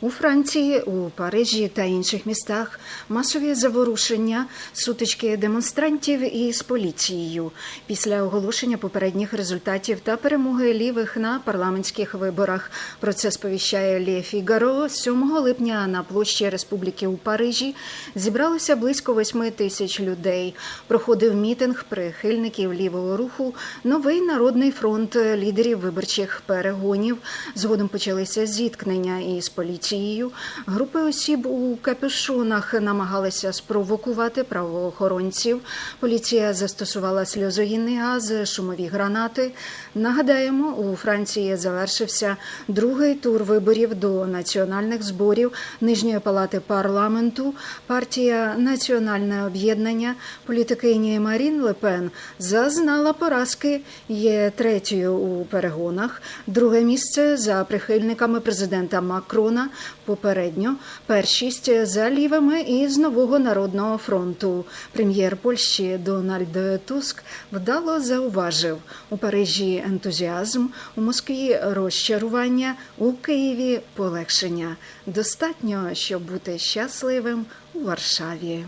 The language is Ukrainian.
У Франції, у Парижі та інших містах масові заворушення, сутички демонстрантів із поліцією після оголошення попередніх результатів та перемоги лівих на парламентських виборах. Про це сповіщає Лє Фігаро. 7 липня на площі Республіки у Парижі зібралося близько 8 тисяч людей. Проходив мітинг прихильників лівого руху. Новий народний фронт лідерів виборчих перегонів. Згодом почалися зіткнення із поліцією. Групи осіб у капюшонах намагалися спровокувати правоохоронців. Поліція застосувала сльозогінний газ, шумові гранати. Нагадаємо, у Франції завершився другий тур виборів до національних зборів Нижньої палати парламенту. Партія Національне об'єднання політикині Марін Лепен зазнала поразки. Є третьою у перегонах. Друге місце за прихильниками президента Макрона. Попередньо першість за лівими із нового народного фронту. Прем'єр Польщі Дональд Туск вдало зауважив у Парижі ентузіазм, у Москві розчарування, у Києві полегшення. Достатньо, щоб бути щасливим у Варшаві.